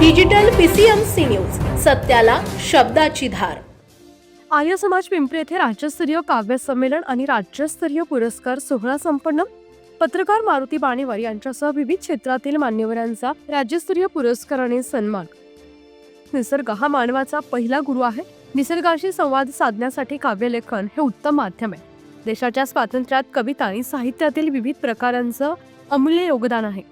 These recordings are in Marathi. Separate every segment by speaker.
Speaker 1: डिजिटल पीसीएमसी न्यूज सत्याला शब्दाची धार.
Speaker 2: आर्य समाज पिंपरी येथे राज्यस्तरीय काव्य संमेलन आणि राज्यस्तरीय पुरस्कार सोहळा संपन्न. पत्रकार मारुती बाणेवार यांच्यासह विविध क्षेत्रातील मान्यवरांचा राज्यस्तरीय पुरस्कार आणि सन्मान. निसर्ग हा मानवाचा पहिला गुरु आहे. निसर्गाशी संवाद साधण्यासाठी काव्यलेखन हे उत्तम माध्यम आहे. देशाच्या स्वातंत्र्यात कविता आणि साहित्यातील विविध प्रकारांचं अमूल्य योगदान आहे.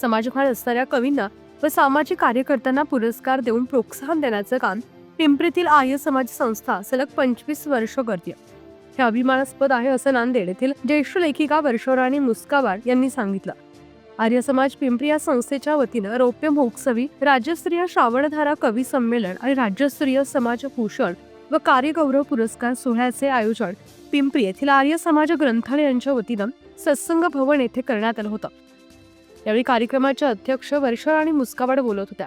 Speaker 2: समाजकाळ असणाऱ्या कवींना व सामाजिक कार्यकर्त्यांना पुरस्कार देऊन प्रोत्साहन देण्याचं काम पिंपरीतील आर्य समाज संस्था सलग पंचवीस वर्ष करते. हे अभिमानास्पद आहे असं नांदेड येथील ज्येष्ठ लेखिका वर्षोराणी मुस्कावाड यांनी सांगितलं. आर्य समाज पिंपरी या संस्थेच्या वतीनं रौप्य महोत्सवी राज्यस्तरीय श्रावणधारा कवी संमेलन आणि राज्यस्तरीय समाज भूषण व कार्यगौरव पुरस्कार सोहळ्याचे आयोजन पिंपरी येथील आर्य समाज ग्रंथालयांच्या वतीनं सत्संग भवन येथे करण्यात आलं होतं. यावेळी कार्यक्रमाच्या अध्यक्ष वर्षराणी मुस्कावाड बोलत होत्या.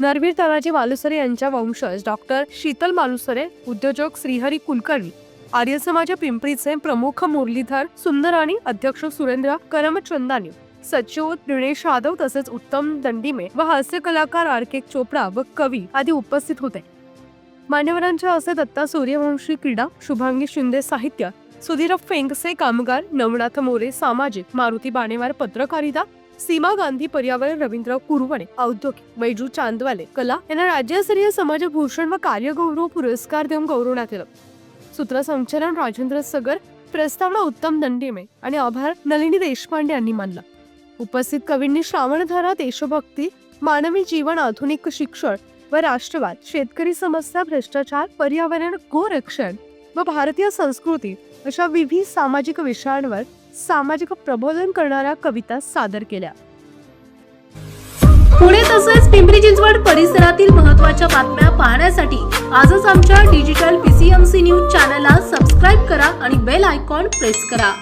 Speaker 2: नरवीर तानाजी मालुसरे यांच्या वंशज डॉक्टर शीतल मालुसरे उद्योजक श्रीहरी कुलकर्णी आर्य समाज पिंपरीचे प्रमुख मुरलीधर सुंदराणी अध्यक्ष सुरेंद्र करमचंदानी सचिव दिनेश यादव तसेच उत्तम दंडीमे व हास्य कलाकार आर के चोपडा व कवी आदी उपस्थित होते. मान्यवरांच्या असे दत्ता सूर्यवंशी क्रीडा शुभांगी शिंदे साहित्य सुधीर फेंगसे कामगार नवनाथ मोरे सामाजिक मारुती बाणेवार पत्रकारिता सीमा गांधी पर्यावरण रवींद्र कुरवणे औद्योगिक वैजू चांदवाले कला यांना राज्यस्तरीय समाजभूषण व कार्यगौरव पुरस्कार देऊन गौरवण्यात आलं सूत्रसंचलन राजेंद्र सगर प्रस्तावना उत्तम दंडिमे आणि आभार नलिनी देशपांडे यांनी मानला. उपस्थित कवींनी श्रावणधारा देशभक्ती मानवी जीवन आधुनिक शिक्षण व राष्ट्रवाद शेतकरी समस्या भ्रष्टाचार पर्यावरण गोरक्षण व भारतीय संस्कृती अशा विविध सामाजिक विषयांवर सामाजिक प्रबोधन करणाऱ्या कविता सादर केल्या.
Speaker 1: पुणे तसेच पिंपरी चिंचवड परिसरातील महत्त्वाच्या बातम्या पाहण्यासाठी आजच आमच्या डिजिटल पीसीएमसी न्यूज चॅनलला सबस्क्राईब करा आणि बेल आयकॉन प्रेस करा.